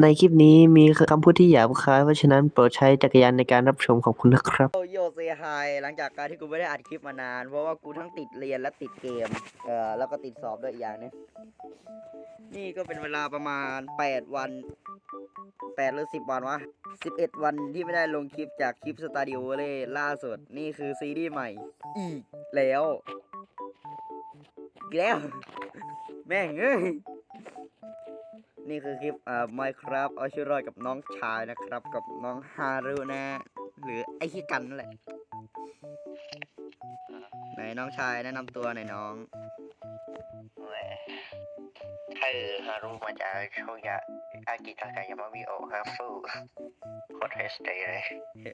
ในคลิปนี้มีคำพูดที่หยาบคาย เพราะฉะนั้นโปรดใช้จักรยานในการรับชมขอบคุณนะครับ โยโยเซฮายหลังจากการที่กูไม่ได้อัดคลิปมานาน เพราะว่ากูทั้งติดเรียนและติดเกม เอ่อ แล้วก็ติดสอบด้วยอีกอย่างนึงนี่ก็เป็นเวลาประมาณ 8 วัน 8 หรือ 10 วันวะ 11 วันที่ไม่ได้ลงคลิปจากคลิปสตาดิโอเล่ล่าสุด นี่คือซีรีส์ใหม่ อีกแล้วอีกแล้ว แม่งเอ้ย นี่คือคลิปอ่า Minecraft เอาชีวิตรอดกับน้องชายนะครับ กับน้องฮารุนะ หรือไอ้ขี้กันนั่นแหละไหนน้องชายแนะนำตัวหน่อยน้องคือฮารุมาจากโชยะอากิตากายามามิโอะฮาฟูโคตรเทสเตย์เลย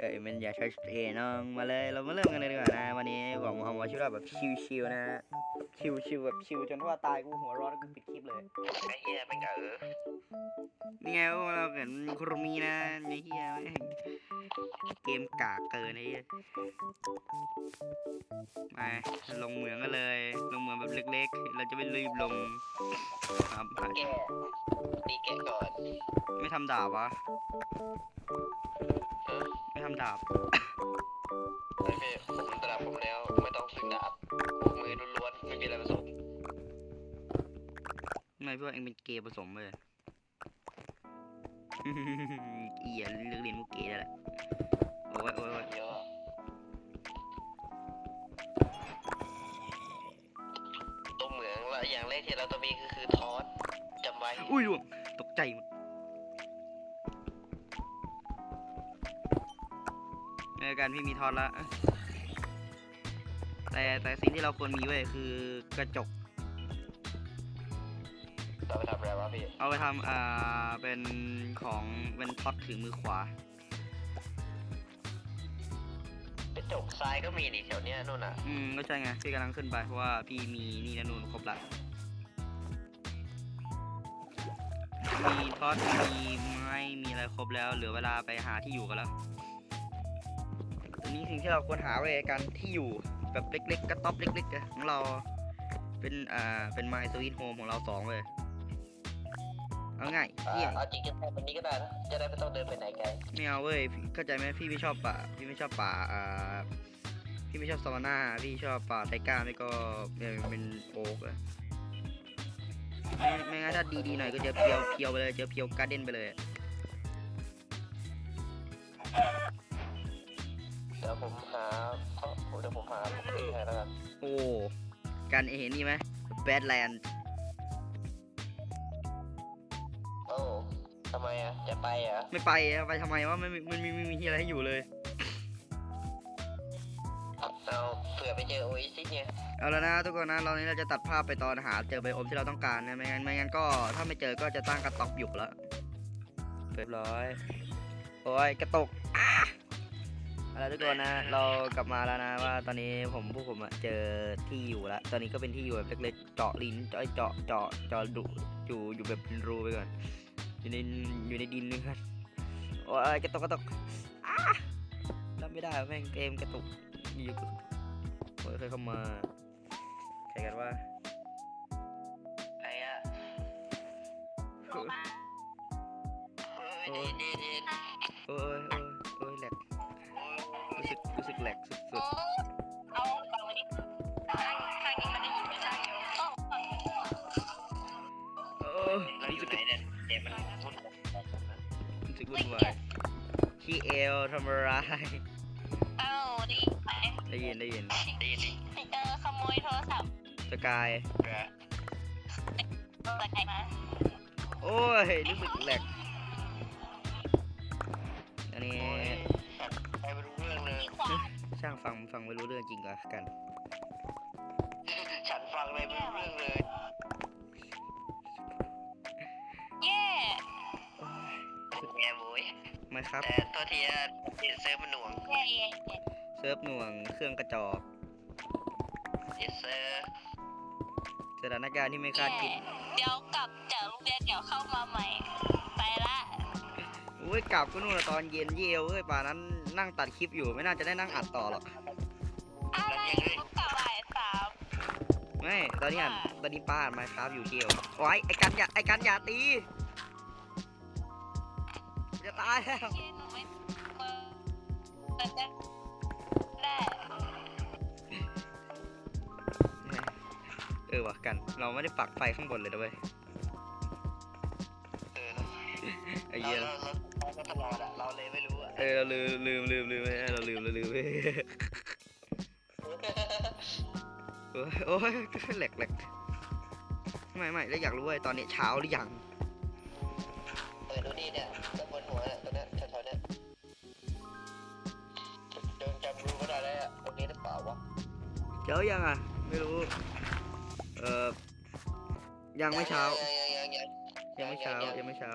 เอ้ยมันอย่าใช้เอน้องมาเลยเรามาเริ่มกันเลยดีกว่านะ วันนี้ผมเอามาชีวิตรอดแบบชิวๆนะ ชิวๆแบบชิวจนว่าตายกูหัวร้อนกูปิดคลิปเลย ไอ้เฮียแม่งเออนี่ไงว่าเราเห็นคุรุมีนะไอ้เหี้ยแม่งเกมกากเกินไอ้เหี้ยไปลงเหมืองกันเลย ลงเหมืองแบบเล็ก ๆ เราจะไม่รีบลงครับแกตีแกะก่อนไม่ทำดาบวะเออไม่ทำดาบ ไอ้เพ่ผมตระผมแล้วไม่ต้องฝึกดาบพวกมือ ล้วนๆไม่มีอะไรผสมทำไมพวกเองเป็นเกย์ผสมเลยเอียเลือกเรียนมุกเกย์ได้แหละโอ้ยโอ้ยโอ้ยเยอะตรงเหมืองและอย่างแรกที่เราต้องมีก็คือทอสจำไว้อุ้ยล่วงตกใจหมดในการพี่มีทอนละ แต่แต่สิ่งที่เราควรมีไว้ยคือกระจก เราไปทำอะไรวะพี่เอาไปทำอ่าเป็นของเป็นท็อตถือมือขวา กระจกทรายก็มีนี่แถวเนี้ยนู่นน่ะอืมก็ใช่ไงพี่กำลังขึ้นไปเพราะว่าพี่มีนี่นะนู่นครบละมีท็อตมีไม้มีอะไรครบแล้ว เหลือเวลาไปหาที่อยู่กันแล้วตอนนี้สิ่งที่เราควรหาไว้กันที่อยู่ แบบเล็กๆกระต๊อบเล็กๆอะของเราเป็นอ่าเป็นไมซ์สวีทโฮมของเราสองเลยเอาง่ายอ่าเที่ยงเอาจริงๆวันนี้ก็ได้นะจะได้ไม่ต้องเดินไปไหนไกลไม่เอาเว้ยพี่เข้าใจไหมพี่ไม่ชอบป่าพี่ไม่ชอบป่าอ่าพี่ไม่ชอบซาวาน่าพี่ชอบป่าไทก้าไม่ก็เป็นเป็นโอ๊กอะไม่ไม่งั้นถ้าดีๆหน่อยก็เจอเพียวเพียวไปเลยเจอเพียวการ์เด้นไปเลยอะเดี๋ยวผมหาเอ้า เดี๋ยวผมหาผมเองให้แล้วกันโอ้การเห็นนี่ไหมแบดแลนด์โอ้ทำไมอะจะไปอะไม่ไปอะไปทำไมวะไม่มีมันมีไม่มีที่อะไรให้อยู่เลย เอาเผื่อไปเจอโอเอซิสไงเอาแล้วนะทุกคนนะเรานี้เราจะตัดภาพไปตอนหาเจอไบโอมที่เราต้องการนะไม่งั้นไม่งั้นก็ถ้าไม่เจอก็จะตั้งกระต๊อบอยู่แล้วเรียบร้อยโอ้ยกระตกอะ เอาละทุกคนนะ เรากลับมาแล้วนะว่าตอนนี้ผมพวกผมอะเจอที่อยู่แล้ว ตอนนี้ก็เป็นที่อยู่แบบเล็กๆ เจาะลิ้นเจาะเจาะเจาะเจาะดุอยู่อยู่แบบเป็นรูไปก่อน อยู่ในอยู่ในดินนึงกันโอ้ยกระตกกระตกอะรับไม่ได้แม่งเกมกระตุกอยู่โอ้ยเคยเข้ามาใครกันว่าไปอะโอ้ยเฮ้ยเย็นเย็นโอ้ย แหลกสุดเอาฟังมาดิข้างข้างนี้มันได้ยินไม่ได้เดียวต้องฟังๆโอ้ยเราอยู่สึกไหนเนี่ยเดี๋ยวมันมุดรู้สึกวุ่นวายขี้เอลทำอะไรเอาดิไหมได้ยินได้ยินดีดีเออขโมยโทรศัพท์สกายเผื่อจากไหนมา โอ้ย รู้สึกแหลก ช่างฟังฟังไม่รู้เรื่องจริงเหรอกัน ฉันฟังอะไรไม่รู้เรื่องเลยเย่แง่บุ้ยมาครับ แต่ตัวทีอะเซิร์ฟมันหน่วงเย่เย่เย่เซิร์ฟหน่วงเครื่องกระจอกเยสเซอร์สถานการณ์ที่ไม่คาดคิด เดี๋ยวกลับจากโรงเรียนเดี๋ยวเข้ามาใหม่ ไปละ อุ้ยกลับก็นู่นละตอนเย็นเยวเอ้ยป่านนั้นนั่งตัดคลิปอยู่ไม่น่าจะได้นั่งอัดต่อหรอก อะไรกลับบ่ายสามไม่ ตอนนี้อะตอนนี้ป้าอ่านไมค์ครับอยู่เที่ยวโอ้ยไอ้กันอย่าไอ้กันอย่าตีตายแล้วเช่นไม่เปิดได้ได้เออว่ะกัน เราไม่ได้ปักไฟข้างบนเลยนะเว้ยเออนะไอ้เราเหี้ยเรา เราเราตลอดอะเราเลยไม่รู้อะเออเราลืมลืมลืมลืมไม่ได้เราลืมเราลืมเว้ยโอ้ยโอ้ยแหลกแหลกไม่ไม่แล้วอยากรู้ว่าตอนนี้เช้าหรือยังเปิดดูดิเนี่ยตรงบนหัวเนี่ยตรงเนี้ยแถวๆเนี้ยจงจำรู้ก็ได้แล้วอะตรงนี้หรือเปล่าวะเช้ายังอะไม่รู้เออยังไม่เช้า ยังยังยังยังไม่เช้ายังไม่เช้า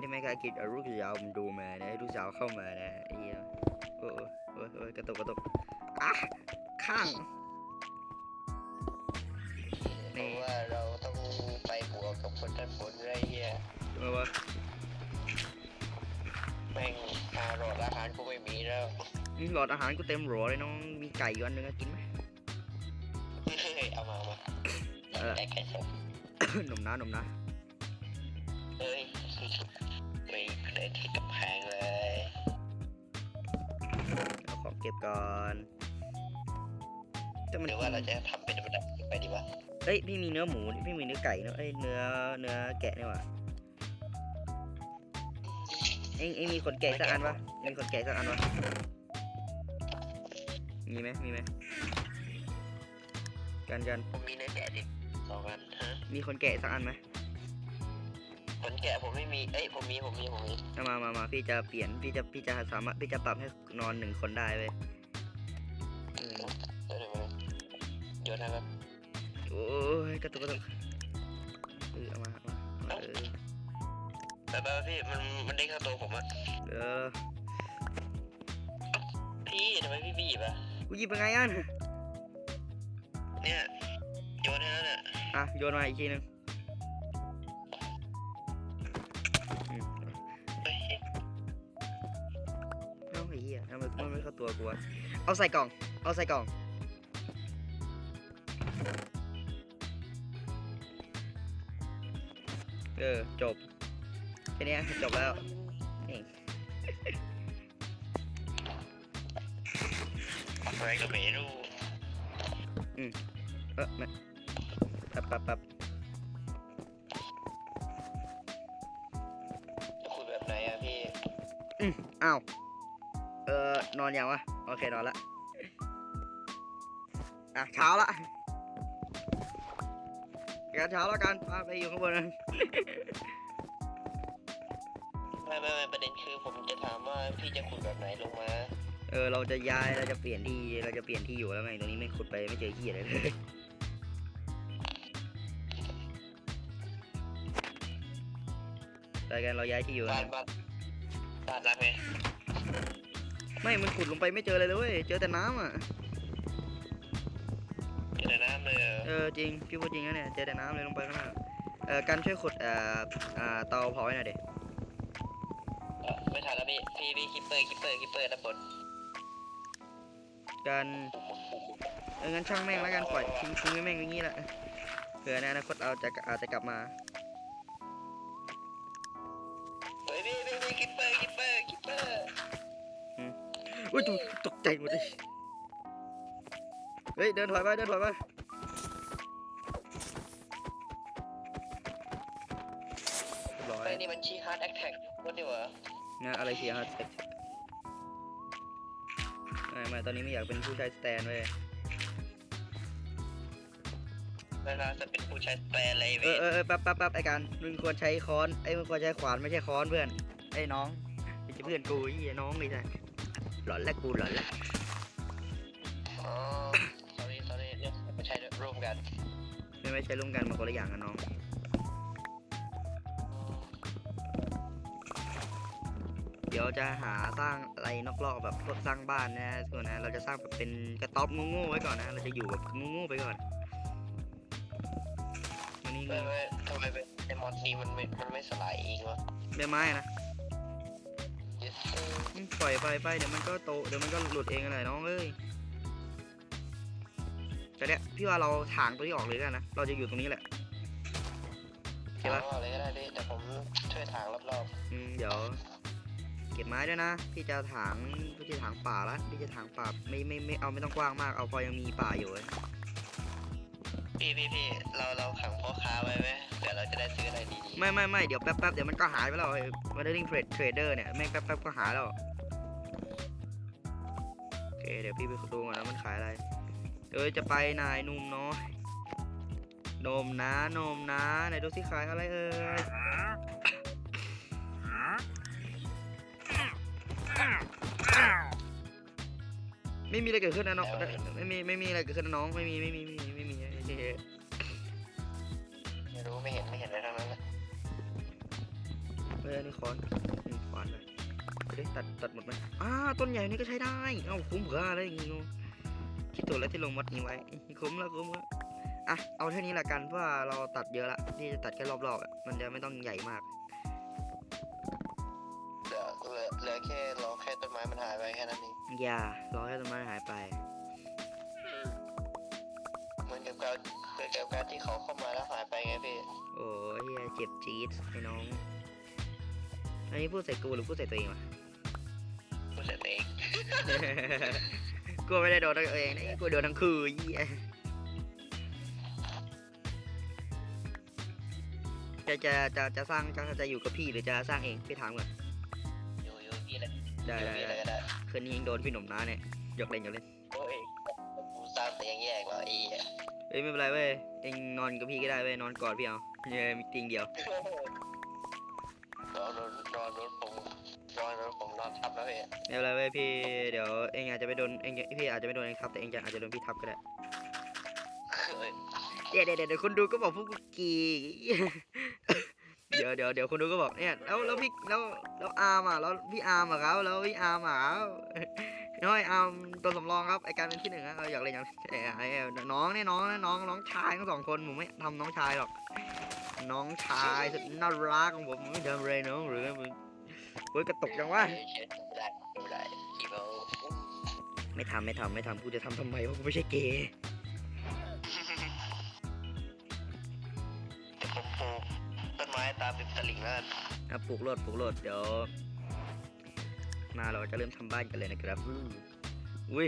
ที่ไม่คาดคิดเอาลูกสาวมันดูมานะลูกสาวเข้ามานะไอ้เหี้ยโอ้ยโอ้ยโอ้ยกระตุกกระตุกอะข้างเพราะว่าเราต้องไปบวกกับคนด้านบนไรเฮียทำไมวะแม่งอาหลอดอาหารกูไม่มีแล้วนี่หลอดอาหารกูเต็มหรัวเลยน้องมีไก่อยู่อันนึงกินไหมเอามาเอามาเออไก่ไก่สดหนุ่มนะหนุ่มนะ ไม่ได้ที่กับแพงเลยเอาของเก็บก่อนแต่มันหรือว่าเราจะทำเป็นระดับไปดีวะเอ้ยพี่มีเนื้อหมูพี่มีเนื้อไก่เนอะเอ้ยเนื้อเนื้อแกะนี่หว่าเอ็งเอ็งมีขนแกะสักอันปะมีขนแกะสักอันปะมีไหมมีไหมกันกันผมมีเนื้อแกะดิสองอันฮะมีคนแกะสักอันไหม ขนแกะผมไม่มี เอ้ยผมมีผมมีผมมีเอามามามาพี่จะเปลี่ยน พี่จะพี่จะสามารถพี่จะปรับให้นอนหนึ่งคนได้เว้ยเออเดี๋ยวเดี๋ยวโยนให้แบบโอ้ยกระตุกกระตุกเออเอามาเอามาเอามาเออแบบแบบพี่มันมันเด้งเข้าตัวผมอะเออพี่ทำไมพี่บีบอะกูหยิบยังไงอะเนี่ยโยนให้แล้วเนี่ยอะโยนมาอีกทีหนึง ตัวกูวะเอาใส่กล่อง เอาใส่กล่อง เออ จบ แค่เนี้ยจบแล้วอะไรก็ไม่รู้เออไม่แป๊บแป๊บแป๊บจะคุยแบบไหนอะพี่อ้าวเออนอนยังวะ โอเคนอนละ อะเช้าละแกเช้าแล้วกันพาไปอยู่ข้างบนนั้น ไม่ไม่ไม่ประเด็นคือผมจะถามว่าพี่จะขุดแบบไหนลงมา เออ เราจะย้าย เราจะเปลี่ยนที่ เราจะเปลี่ยนที่อยู่แล้วไง ตรงนี้ไม่ขุดไปไม่เจอที่อะไรเลย ไปกัน เราย้ายที่อยู่บ้ากันนบ้านบ้านรักไหม ไม่มันขุดลงไปไม่เจอเลยเลยเว้ยเจอแต่น้ำอะเจอน้ำเลยเหรอเออจริงพี่พูดจริงนะเนี่ยเจอแต่น้ำเลยลงไปข้างล่างเออกันช่วยขุดเอ่ออ่าเตาเผาให้หน่อยเด็เอ่อไม่ทันแล้วพี่พี่พี่คิปเปอร์คิปเปอร์คิปเปอร์ด้านบนกันเอองั้นช่างแม่งแล้วกันปล่อยทิ้งทิ้งไว้แม่งอย่างนี้แหละเผื่อในอนาคตเราจะอาจจะกลับมา อุ้ยตกตกใจหมดเลย เฮ้ย เดินถอยไป เดินถอยไปเรียบร้อยไอ้ยนี่มันชี้ฮาร์ดแอคแท็กว่าดีวะงานอะไรเชียร์ฮะเซ็กไม่ไม่ตอนนี้ไม่อยากเป็นผู้ชายสแตนเว้ยเวลาจะเป็นผู้ใช้แปลอะไรเอเว้อยเออเออแป๊บแป๊บแป๊บไอ้กันมึงควรใช้ค้อนไอ้ยมึงควรใช้ขวานไม่ใช่ค้อนเพื่อนไอ้น้องไม่ใช่เพื่อนกูไอ้เหี้ยน้องเลยจ้ะ หลอนแล้วกูหลอนแล้วอ๋อ sorry sorry เนี่ยไม่ใช่ร่วมกัน ไม่ไม่ใช่ร่วมกันมาคนละอย่างกันน้องเดี๋ยวจะหาสร้างอะไรนอกรอบแบบพวกสร้างบ้านนะส่วนนะ เราจะสร้างแบบเป็นกระต๊อบโง่ๆไว้ก่อนนะ เราจะอยู่แบบโง่ๆไปก่อนอันนี้ไม่ไม่ทำไมเป็นไอมอดนี้มันไม่มันไม่สลายเองวะใบไม้นะ yes อืมปล่อยไปไปเดี๋ยวมันก็โตเดี๋ยวมันก็หลุดเองอะไรน้องเอ้ยแต่เนี้ยพี่ว่าเราถางตัวนี้ออกเลยกันนะ เราจะอยู่ตรงนี้แหละเห็นปะอ๋อเลยก็ได้พี่แต่ผมช่วยถางรอบอืมเดี๋ยว เก็บไม้ด้วยนะ พี่จะถางพี่จะถางป่าละพี่จะถางป่าไม่ไม่ไม่เอาไม่ต้องกว้างมาก เอาพอยังมีป่าอยู่เว้ยๆ พี่พี่พี่เราเราขังพ่อค้าไว้ไหมเดี๋ยวเราจะได้ซื้ออะไรดีไม่ไม่ไม่เดี๋ยวแป๊บแป๊บเดี๋ยวมันก็หายไปแล้วไอ้มาเดอร์ลิงเทรดเทรดเดอร์เนี่ยแม่งแป๊บแป๊บก็หายแล้วโอเคเดี๋ยวพี่ไปดูก่อนนะมันขายอะไรเอ้ยจะไปนายนุ่มน้อยนมนะนมนะไหนดูสิขายอะไรเอ่ยไม่มีอะไรเกิดขึ้นนะน้องไม่มีไม่มีอะไรเกิดขึ้นนะน้องไม่มีไม่มีไม่มี ไม่ไม่รู้ไม่เห็นไม่เห็นอะไรทั้งนั้นและเฮ้ยอันนี่คอนอืมคอนเลยเดี๋ยวตัดตัดหมดไหมอ่าต้นใหญ่นี่ก็ใช้ได้ เอ้าคุ้มเหรออะไรอย่างงี้คิดถูกแล้วที่ลงมดนี้ไว้ คุ้มแล้วคุ้มแล้วอะ เอาเท่านี้ละกันเพราะว่าเราตัดเยอะละที่จะตัดแค่รอบๆมันจะไม่ต้องใหญ่มากเหลือเหลือแค่รอแค่ต้นไม้มันหายไปแค่นั้นเองอย่ารอให้ต้นไม้หายไป กับการเหมือนกับการที่เขาเข้ามาแล้วหายไปไงพี่ โอ้ยเฮียเจ็บจี๊ดไอ้น้อง อันนี้พูดใส่กูหรือพูดใส่ตัวเองวะผู้เสร็จเอง กูไม่ได้โดนตัวเองนะกูโดนทั้งคืนเหี้ยจะจะจะจะสร้างจะจะอยู่กับพี่หรือจะสร้างเองพี่ถามก่อนอยู่อยู่พี่เลยได้อยู่ได้พี่เลได้ยก็ได้คืนนี้ยังโดนพี่หนุ่มน้าเนี่ยยกเล่นยกเล่นโอ้ยกูสร้างแต่ยังแยกเหรอไอีอะ เอ้ยไม่เป็นไรเว้ย เองนอนกับพี่ก็ได้เว้ยนอนกอดพี่เอาเย้มีติงเดียว นอนรถนอนรถผมนอนรถผมนอนทับแล้วพี่ไม่เป็นไรเว้ยพี่ เดี๋ยวเองอาจจะไปโดนเองพี่อาจจะไม่โดนเองทับแต่เองจะอาจจะโดนพี่ทับก็ได้เอ้ยเดี๋ยวเดี๋ยวเดี๋ยวคนดูก็บอกพวกกูกีเดี๋ยวเดี๋ยวเดี๋ยวคนดูก็บอกเนี่ยแล้วแล้วพี่แล้วแล้วอาร์มอะแล้วพี่อาร์มอะครับแล้วพี่อาร์มอะครับ น้อยอาร์มตัวสำรองครับไอการเป็นที่หนึ่งอะเราอยากเล่นอย่างเอ้ยไอ้น้องเนี่ยน้องเนี่ยน้องน้องชายทั้งสองคนผมไม่ทำน้องชายหรอก น้องชายสุดน่ารักของผมไม่ทำอะไรน้องหรือมึงเฮ้ยกระตุกจังวะเช็ดไม่ได้ไม่ได้กี่โมงไม่ทำไม่ทำไม่ทำกูจะทำทำไมเพราะกูไม่ใช่เกย์เดี๋ยวผมปลูกต้นไม้ตามริมตลิ่งแล้วกันอะปลูกโลดปลูกโลดเดี๋ยว มาเราจะเริ่มทำบ้านกันเลยนะครับอืมอุ้ย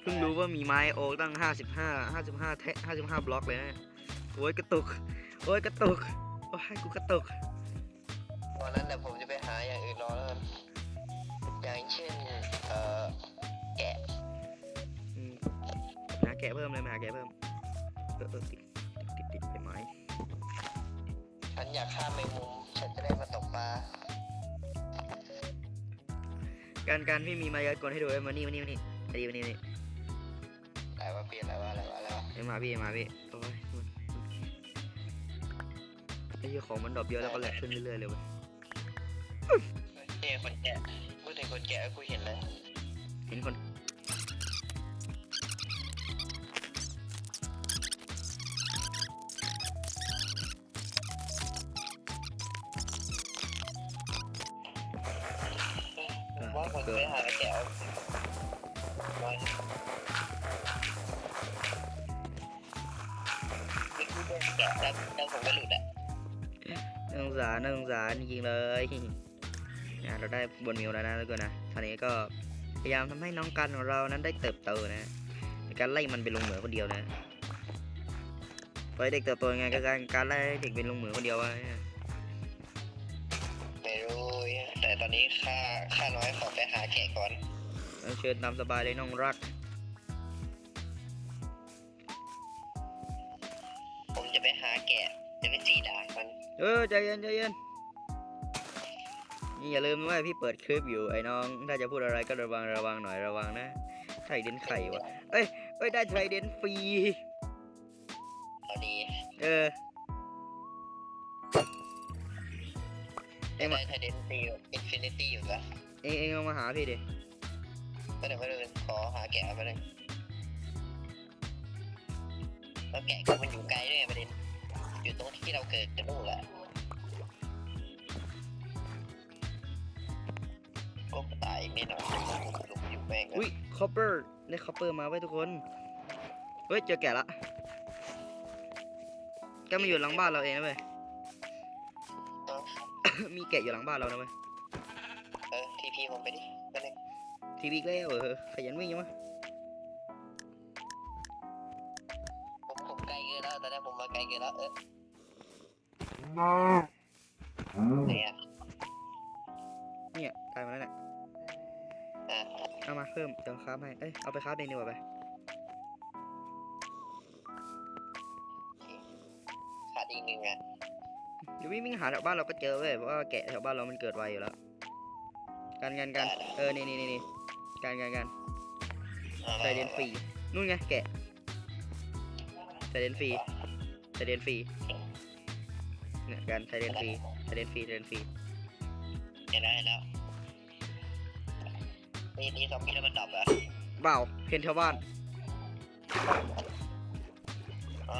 เพิ่งรู้ว่ามีไม้โอ๊กตั้งห้าสิบห้าห้าสิบห้าแทห้าสิบห้าบล็อกเลยนะโอ้ยกระตุกโอ้ยกระตุกโอ้ยกูกระตุกวันนั้นเดี๋ยวผมจะไปหาอย่างอื่นรอแล้วกันอย่างเช่นเอ่อแกะอืมหาแกะเพิ่มเลยมาหาแกะเพิ่มเออเออติดติดติดติดไปไม้ฉันอยากฆ่าแมงมุมฉันจะได้มาตกปลา การการพี่มีมายากลให้ดูไอ้ยมานี่มานี่มานี่มานี่มานี่มานี่อะไรวะเปลี่ยนอะไรวะอะไรวะอะไรวะไอ้ยมาพี่มาพี่โอ้ยไอ้เหี้ยของมันดรอปเยอะแล้วก็แหลกขึ้นเรื่อยๆเลยเว้ยเฮ้ยคนแกะพูดถึงคนแกะกูเห็นเลยเห็นคน นี่กูเป็นแกะแล้วแล้วผมก็หลุดอะน่าสงสารน่าสงสารจริงๆเลยเนี่ยเราได้บนมิวแล้วนะทุกคนนะท่านี้ก็พยายามทำให้น้องกันของเรานั้นได้เติบโตนะในการไล่มันไปลงเหมืองคนเดียวนะพอให้เด็กเติบโตยังไงก็การการไล่เด็กเป็นลงเหมืองคนเดียววะไม่รู้แต่ตอนนี้ค่าค่าน้อยขอไปหาแกะก่อนเอาเชิญตามสบายเลยน้องรัก เออใจเย็นใจเย็นนี่อย่าลืมนะว่าพี่เปิดคลิปอยู่ไอ้น้อง ถ้าจะพูดอะไรก็ระวังระวังหน่อยระวังนะไทรเดนไข่วะเอ้ยเอ้ยได้ไทรเดนฟรีเอาดีเออเอ็งมาได้ไทเดนตีอินฟินิตี้อยู่ปะเองเองเอามาหาพี่ดิไม่ได้ไม่ได้ขอหาแกะมาเลยแล้วแกะก็มันอยู่ไกลด้วยไงประเด็น อยู่ตรงที่เราเกิดจะนู่นแหละโอ้ตายอีกนิดหน่อยหลุมอยู่แม่งเลยอุ้ยคอปเปอร์ได้คอปเปอร์มาไว้ทุกคน เฮ้ย เจอแกะละแกมาอยู่หลังบ้านเราเองนะเว้ยเออมีแกะอยู่หลังบ้านเรานะเว้ย เออทีพีผมไปดิไปเลยทีวีอีกแล้วเออขยันวิ่งยังวะผมผมไกลเกินแล้วตอนนี้ผมมาไกลเกินแล้วเออ เนี่ยเนี่ยตายมาแล้วเนี่ยอะเอามาเพิ่มเดี๋ยวคราฟให้ เอ้ย เอาไปคราฟเองดีกว่าไปขาดอีกหนึ่งอะเดี๋ยววิ่งวิ่งหาแถวบ้านเราก็เจอเว้ย เพราะว่าแกะแถวบ้านเรามันเกิดไวอยู่แล้ว การงานการเออนี่นี่นี่นี่การการการอามาไซเดนฟรี นู่นไงแกะไซเดนฟรีไซเดนฟรี เนี่ยการไซเดนฟรีไซเดนฟรีไซเดนฟรีเห็นแล้วเห็นแล้วนี่นี่ซอมบี้แล้วมันดับอะเปล่าเห็นแถวบ้านอ๋อ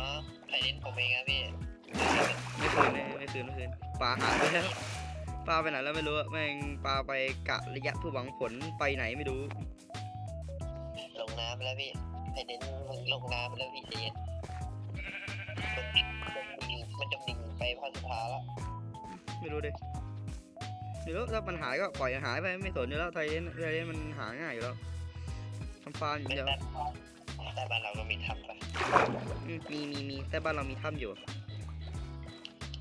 ไทยเล่นผมเองครับพี่ไม่คืนไม่ไม่คืนไม่คืนปลาหายไปแล้วปลาไปไหนแล้วไม่รู้อะแม่งปลาไปกะระยะเพื่อหวังผลไปไหนไม่รู้ลงน้ำไปแล้วพี่ไทยเล่นมึงลงน้ำไปแล้วพี่ใจเย็นมัน ไปพันสุดท้ายแล้วไม่รู้ดิเดี๋ยวถ้ามันหายก็ปล่อยหายไปไม่สนอยู่แล้วไทยเล่นไทยเล่นมันหาง่ายอยู่แล้วทำฟาร์มอย่างไม่เดียวแต่แต่บ้านเราก็มีทำปะอืมมีมีมีแต่บ้านเรามีถ้ำอยู่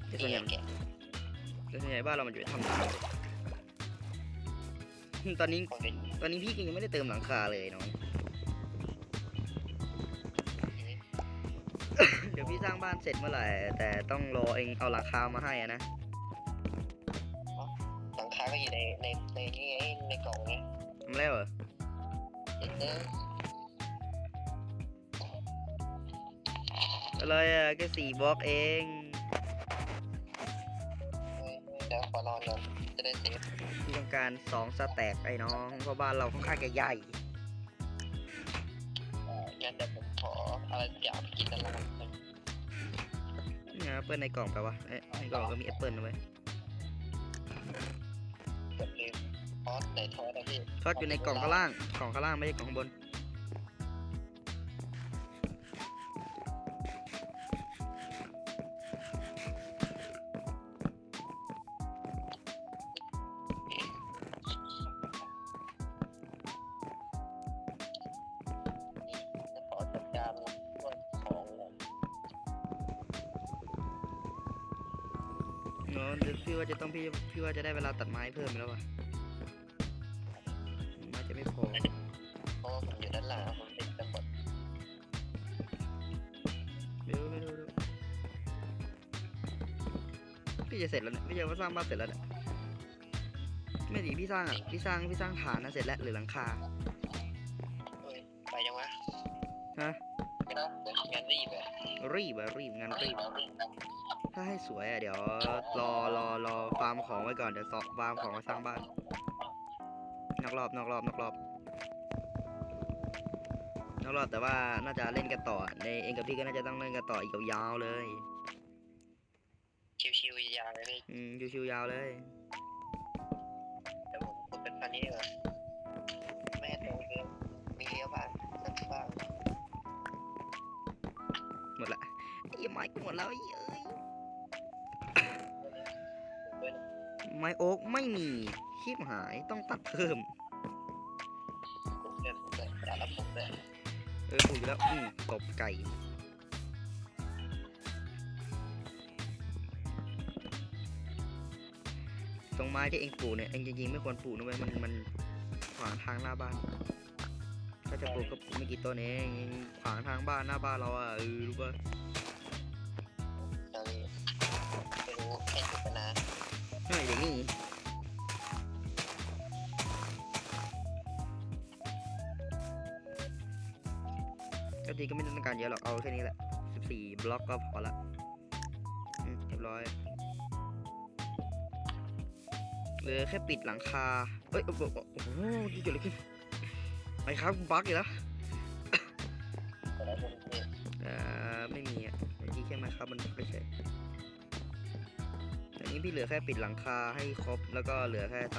แต่ส่วนใหญ่แกะแต่ส่วนใหญ่บ้านเรามันอยู่ในถ้ำอืมตอนนี้ผมเป็นตอนนี้พี่ก็ยังไม่ได้เติมหลังคาเลยน้อง สร้างบ้านเสร็จเมื่อไหร่ แต่ต้องรอเองเอาหลังคามาให้อะนะหลังคาก็อยู่ในในในนี่ไงในกล่องไงทำแล้วเหรอเอออะไรอะแค่สี่บล็อกเองเดี๋ยวขอนอนก่อนจะได้เซฟพี่ต้องการสองสแต็กไอ้น้องเพราะบ้านเราค่อนข้างจะใหญ่ งั้นเดี๋ยวผมขออะไรสักอย่างไปกินแล้วกัน นี่นะแอปเปิลในกล่องแปลว่าในกล่องก็มีแอปเปิลนะเว้ยเกือบลืมออสไหนทอดนะพี่ทอดอยู่ในกล่องข้างล่าง กล่องข้างล่างไม่ใช่กล่องข้างบน ยพี่จะว่าสร้างบ้านเสร็จแล้วเนี่ยไม่ดีพี่สร้างอะพี่สร้างพี่สร้างฐานนะเสร็จแล้วเหรือหลังคาเฮ้ยไปยังวะฮะไม่ได้เดี๋ยวงานรีบอะรีบอะรีบงานรีบถ้าให้สวยอะเดี๋ยวรอรอรอฟาร์มของไว้ก่อนเดี๋ยวสอบฟาร์มของมาสร้างบ้านนอกรอบนอกรอบนอกรอบนอกรอบแต่ว่าน่าจะเล่นกันต่อในเองกับพี่ก็น่าจะต้องเล่นกันต่ออีกยาวๆเลยชิวๆ ยาวๆเลยพี่อืมชิวๆยาวเลยเดี๋ยวผมพูดเป็นพันนี้ดีกว่าไม่ให้ตรงคือมีเลี้ยวบ้างสักบ้างหมดละไอ้ไม้กูหมดแล้วไอ้เอ้ยด้วยไม้โอ๊กไม่มีคีบหายต้องตัดเพิ่มผมเดินผมเดินอย่ารับผมเลยเออปลูกอยู่แล้วอืมตบไก่ ไม้ที่เองปลูกเนี่ยเองจริงๆไม่ควรปลูกนะเว้ยมันมันขวางทางหน้าบ้าน ถ้าจะปลูกก็ปลูกไม่กี่ต้นเองขวางทางบ้านหน้าบ้านเราอะเออรู้ป่ะไม่รู้แค่จุดไปนานเฮ้ยอย่างนี้ก็ดีก็ไม่ต้องการเยอะหรอกเอาแค่นี้แหละ14บล็อกก็พอละเรียบร้อย เหลือแค่ปิดหลังคาเอ้ยโอ้โหโอ้โหเกิดอะไรขึ้นไอ้ครับบั๊กอีกแล้วเอ่อไม่มีอะเมื่อกี้แค่มาครับมันไม่ใช่อันนี้พี่เหลือแค่ปิดหลังคาให้ครบแล้วก็เหลือแค่ท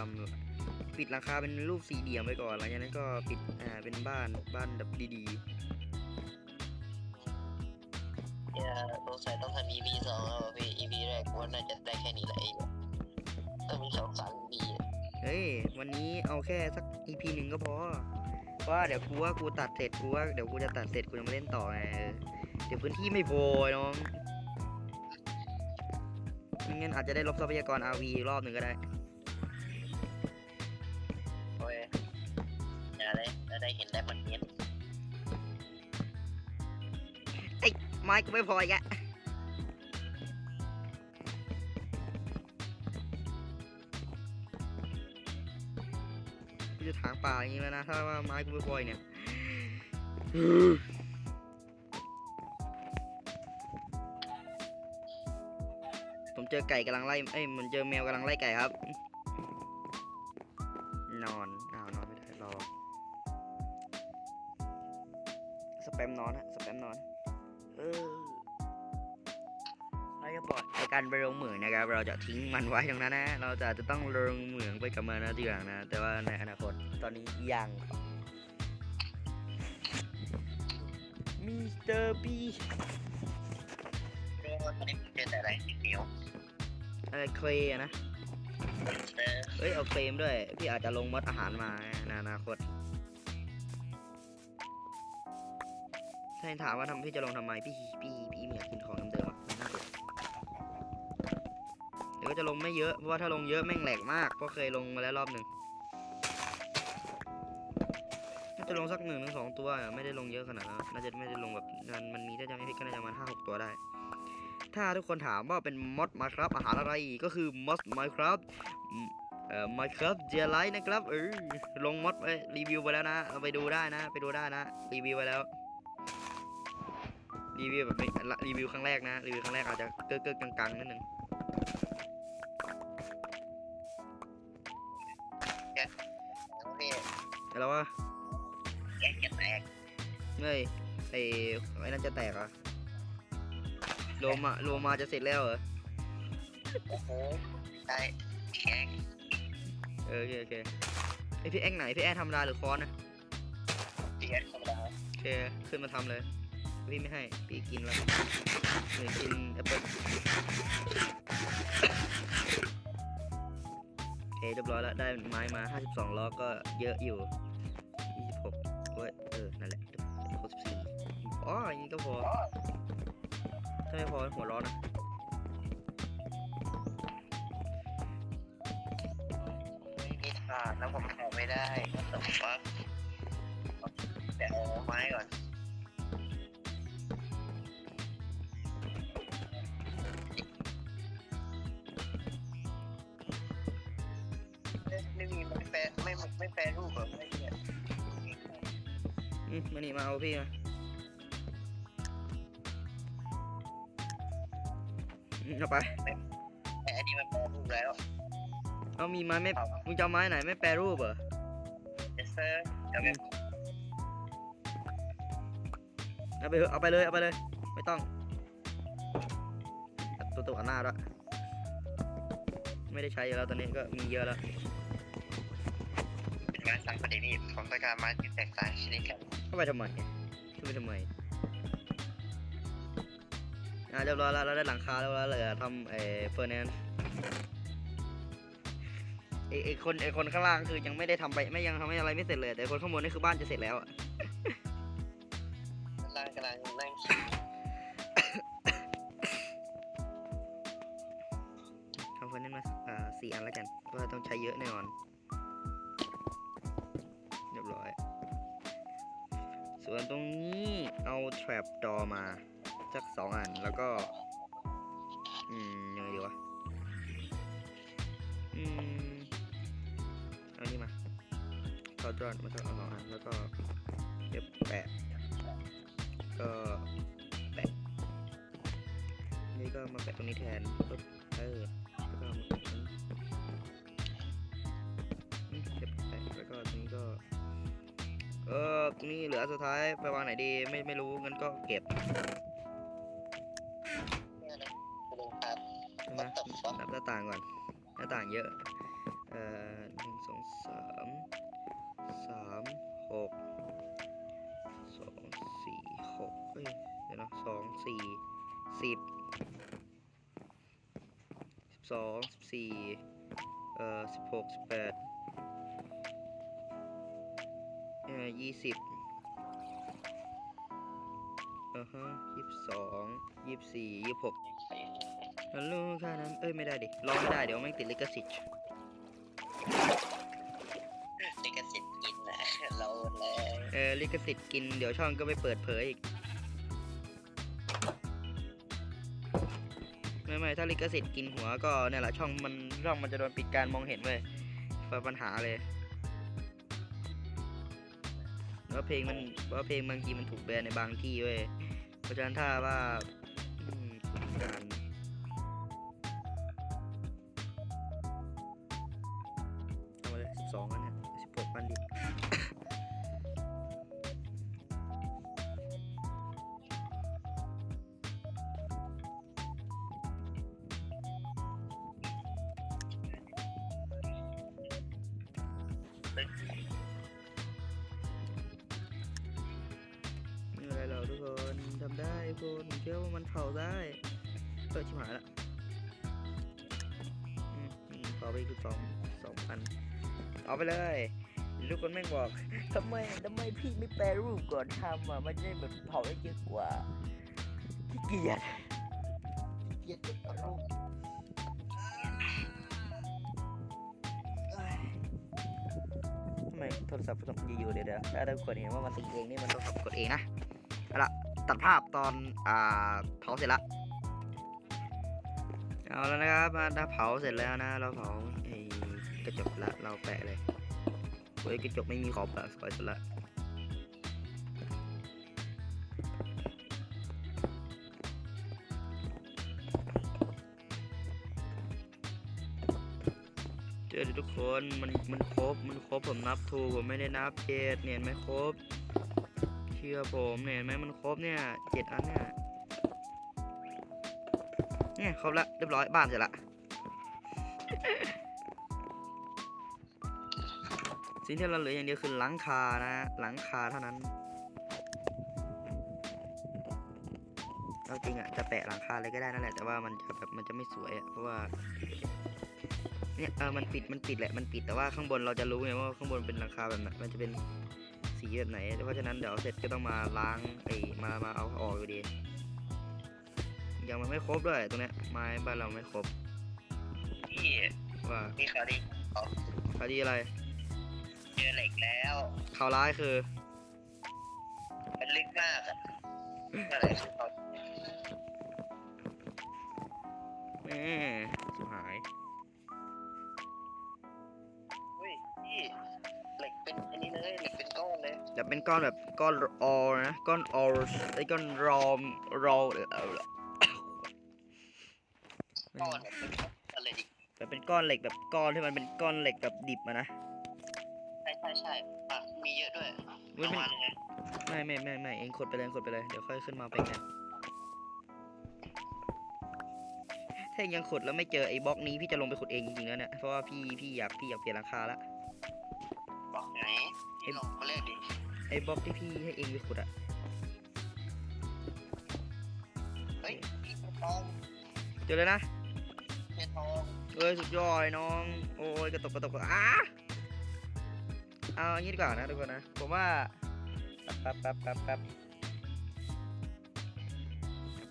ำปิดหลังคาเป็นรูปสี่เหลี่ยมไปก่อนหลังจากนั้นก็ปิดอ่าเป็นบ้านบ้านแบบดีๆงสัยต้องทำ EP สองแล้วอะพี่ EP แรกว่าน่าจะได้แค่นี้แหละ ไอ้แบบต้องมีสองสาม EP อะเฮ้ย วันนี้เอาแค่สัก EP หนึ่งก็พอเพราะว่าเดี๋ยวกูว่ากูตัดเสร็จกูว่าเดี๋ยวกูจะตัดเสร็จกูจะมาเล่นต่อไงเออเดี๋ยวพื้นที่ไม่พอน้องไม่งั้นอาจจะได้ลบทรัพยากร RV อีกรอบหนึ่งก็ได้โอ้ยอย่าเลยจะได้เห็นได้หมดเนี้ยไม้กูไม่พออีกอะ อย่างนี้แล้วนะถ้าว่าไม้กูไม่ปล่อยเนี่ยผมเจอไก่กำลังไล่เอ้ยมันเจอแมวกำลังไล่ไก่ครับ ทิ้งมันไว้ตรงนั้นนะ เราจะจะต้องลงเหมืองไปกับมันนะทีหลังนะ แต่ว่าในอนาคตตอนนี้ยังมิสเตอร์บีเพราะว่าตอนนี้ผมเจอแต่อะไรสีเขียวอะไรเคลย์อะนะเออเอ้ยเอาเคลมด้วย พี่อาจจะลงมดอาหารมาในอนาคตถ้าถามว่าทำพี่จะลงทำไม พี่พี่พี่ไม่อยากกินของเดิม ก็จะลงไม่เยอะ เพราะว่าถ้าลงเยอะแม่งแหลกมาก เพราะเคยลงมาแล้วรอบหนึ่งน่าจะลงสักหนึ่งถึงสองตัว ไม่ได้ลงเยอะขนาดนั้น น่าจะไม่ได้ลงแบบมันมันมีถ้จะไม่ผิดก็น่าจะประมาณห้าหกตัวได้ ถ้าทุกคนถามว่าเป็นมอดมาครับอาหารอะไรก็คือมอสมาครับเอ่อมาครับเจียไลท์นะครับเออลงมอดไปรีวิวไปแล้วนะเอาไปดูได้นะ ไปดูได้นะ รีวิวไปแล้วรีวิวแบบรีวิวครั้งแรกนะรีวิวครั้งแรกอาจจะเก้อเก้อกังกังๆนิดนึง แล้วว่าแกะจะแตกเฮ้ยไอ้ไอ้นั่นจะแตกเหรอะโลมาโลมาจะเสร็จแล้วเหรอโอ้โหได้แข็งเออโอเคโอเคไอพี่แอกไหนพี่แอกธรรมดาหรือคอนนะเสียธรรมดาโอเคขึ้นมาทำเลยพี่ไม่ให้พี่กินแล้วหรือกินแอปเปิ้ล เคเรียบร้อยแล้วได้ไม้มา 52 ล้อก็เยอะอยู่ 26เว้ยเออ นั่นแหละ64อ๋ออย่างนี้ก็พอ ถ้าไม่พอหัวร้อนนะไม่มีถาดแล้วผมขอไม่ได้ต้องฟักแต่เอาไม้ก่อน ไม่ไม่แปรรูปแบบไม่เนี่ยอืมมานี่มาเอาพี่มาอืมเอาไป แต่อันนี้มันแปรรูปแล้วเอามีไม้ไม่ มึงจะเอาไม้ไหนไม่แปรรูปเหรอเดซเซอร์จะเป็นเอาไปเถอะเอาไปเลย เอาไปเลย ไม่ต้อง ตัวตัวอันหน้าด้วยไม่ได้ใช้อยู่แล้วตอนนี้ก็มีเยอะแล้วเป็น งานสั่งประเด็นนี้ผมต้องการไม้ที่แตกต่างชนิดกันเข้าไปทำไมเข้าไปทำไมอะเรียบร้อยแล้วเราได้หลังคาแล้วแล้วเหลือทำเออเฟอร์แนนไอไอคนไอคนข้างล่างคือยังไม่ได้ทำไปไม่ยังทำให้อะไรไม่เสร็จเลยแต่คนข้างบนนี่คือบ้านจะเสร็จแล้วอะนั่งกำลังนั่งคิดทำเฟอร์แนนมาอ่าสี่อันแล้วกันเพราะว่าต้องใช้เยอะแน่นอน ตรงนี้เอา trap door มาสักสองอันแล้วก็ อืมยังไงดีวะ อืม เอานี่มาเขาจอดมาสักสองอันแล้วก็เดี๋ยวแปะ ก็แปะ นี่ก็มาแปะตรงนี้แทนปึ๊บเออแล้วก็มาแปะตรงนี้เก็บแปะแล้วก็ตรงนี้ก็ เออตรงนี้เหลือสุดท้ายไปวางไหนดีไม่ไม่รู้งั้นก็เก็บเนี่ยนะคุณลุงครับใช่ไหมนับหน้าต่างก่อนหน้าต่างเยอะ เอ่อหนึ่งสองสามสามหกสองสี่หกเอ้ยเดี๋ยวนะสองสี่สิบสิบสองสิบสี่เอ่อสิบหกสิบแปด ยี่สิบอ่าฮะยี่สิบสองยี่สิบสี่ยี่สิบหกฮัลโหลค่านั้น เอ้ย ไม่ได้ดิลองไม่ได้ เดี๋ยวแม่งติดลิขสิทธิ์ลิขสิทธิ์กินนะเราเลย เออ ลิขสิทธิ์กิน เดี๋ยวช่องก็ไม่เปิดเผยอีก ไม่ไม่ถ้าลิขสิทธิ์กินหัวก็เนี่ยแหละช่องมันช่องมันจะโดนปิดการมองเห็นเว้ยเปิดปัญหาเลย เพลงมันเพราะเพลงบางทีมันถูกแบนในบางที่เว้ยเพราะฉะนั้นถ้าว่า ไปเลยทุกคนแม่งบอกทำไมทำไมพี่ไม่แปรรูปก่อนทำอะมันจะได้แบบเผาได้เยอะกว่าขี้เกียจขี้เกียจจะแปรรูปเอ้ยทำไมโทรศัพท์ผมอยู่เดี๋ยวเดี๋ยวถ้าทุกคนเห็นว่ามันติดเองนี่มันโทรศัพท์กดเองนะเอาละตัดภาพตอนอ่าเผาเสร็จละเอาแล้วนะครับมาถ้าเผาเสร็จแล้วนะ เราเผาไอ้ กระจกละเราแปะเลยเฮ้ยกระจกไม่มีขอบละสวยสุดละเจอดทุกคนมันมันครบมันครบผมนับถูกผมไม่ได้นับเจ็ดเนี่ยไหม่ครบ เชื่อผมเนี่ยไหมมันครบเนี่ยเจ็ดอันเนี่ยเนี่ยครบละเรียบร้อยบ้านเสร็จละ สิ่งที่เราเหลืออย่างเดียวคือหลังคานะหลังคาเท่านั้นเอาจริงอะจะแปะหลังคาเลยก็ได้นั่นแหละแต่ว่ามันจะแบบมันจะไม่สวยอะเพราะว่าเนี่ยเออมันปิดมันปิดแหละมันปิดแต่ว่าข้างบนเราจะรู้ไงว่าข้างบนเป็นหลังคาแบบไหนมันจะเป็นสีแบบไหนเพราะฉะนั้นเดี๋ยวเสร็จก็ต้องมาล้างไอ้มามาเอาออกอยู่ดียังมันไม่ครบด้วยตรงเนี้ยไม้บ้านเราไม่ครบพี่ว่าพี่เขาดิคดีอะไร เจอเหล็กแล้วข่าวร้ายคือ มันลึกมากอะอะไรคือเขาแม่ชิบหาย เฮ้ยพี่เหล็กเป็นอันนี้เลยเหล็กเป็นก้อนเลยจะเป็นก้อนแบบก้อนออนะ ก้อนออร์ไอ้ก้อนรอมรอเออเออก้อนแบบเป็นอะไรดิ แบบเป็นก้อนเหล็กแบบก้อนที่มันเป็นก้อนเหล็กแบบดิบอะนะ ใช่ใช่ใช่อะมีเยอะด้วยเว้ยประมันมาณไงไม่ไม่ไม่ไม่เองกดไปเลยกดไปเลยเดี๋ยวค่อยขึ้นมาเป็นไงถ้าเองยังขุดแล้วไม่เจอไอ้บล็อกนี้พี่จะลงไปขุดเองจริงๆแล้วเนี่ยเพราะว่าพี่พี่อยากพี่อยากเปลี่ยนราคาละบอกไหนพี่ลองมาเล่นดิไอ้บล็อกที่พี่ให้เองไปขุดอะเฮ้ยพี่เป็นทองเจอเลยนะเป็นทองเอ้ยสุดยอดเลยน้อง โอ้ยกระตกกระตกอ้า เอาอย่างนี้ดีกว่านะทุกคนนะ ผมว่าแป๊บแป๊บแป๊บแป๊บ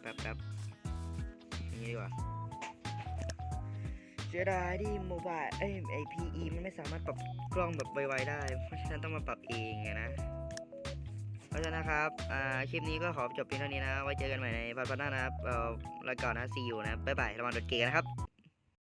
แป๊บแป๊บอย่างนี้ดีกว่าเสียดายที่โมบายเอ้ยไอพีอีมันไม่สามารถปรับกล้องแบบไวๆได้ เพราะฉะนั้นต้องมาปรับเองไงนะ เพราะฉะนั้นนะครับ อ่า คลิปนี้ก็ขอจบเพียงเท่านี้นะ ไว้เจอกันใหม่ในวันหน้านะครับ เอ่อแล้วก่อนนะซีอูนะ บ๊ายบาย ระวังโดนเกย์นะครับ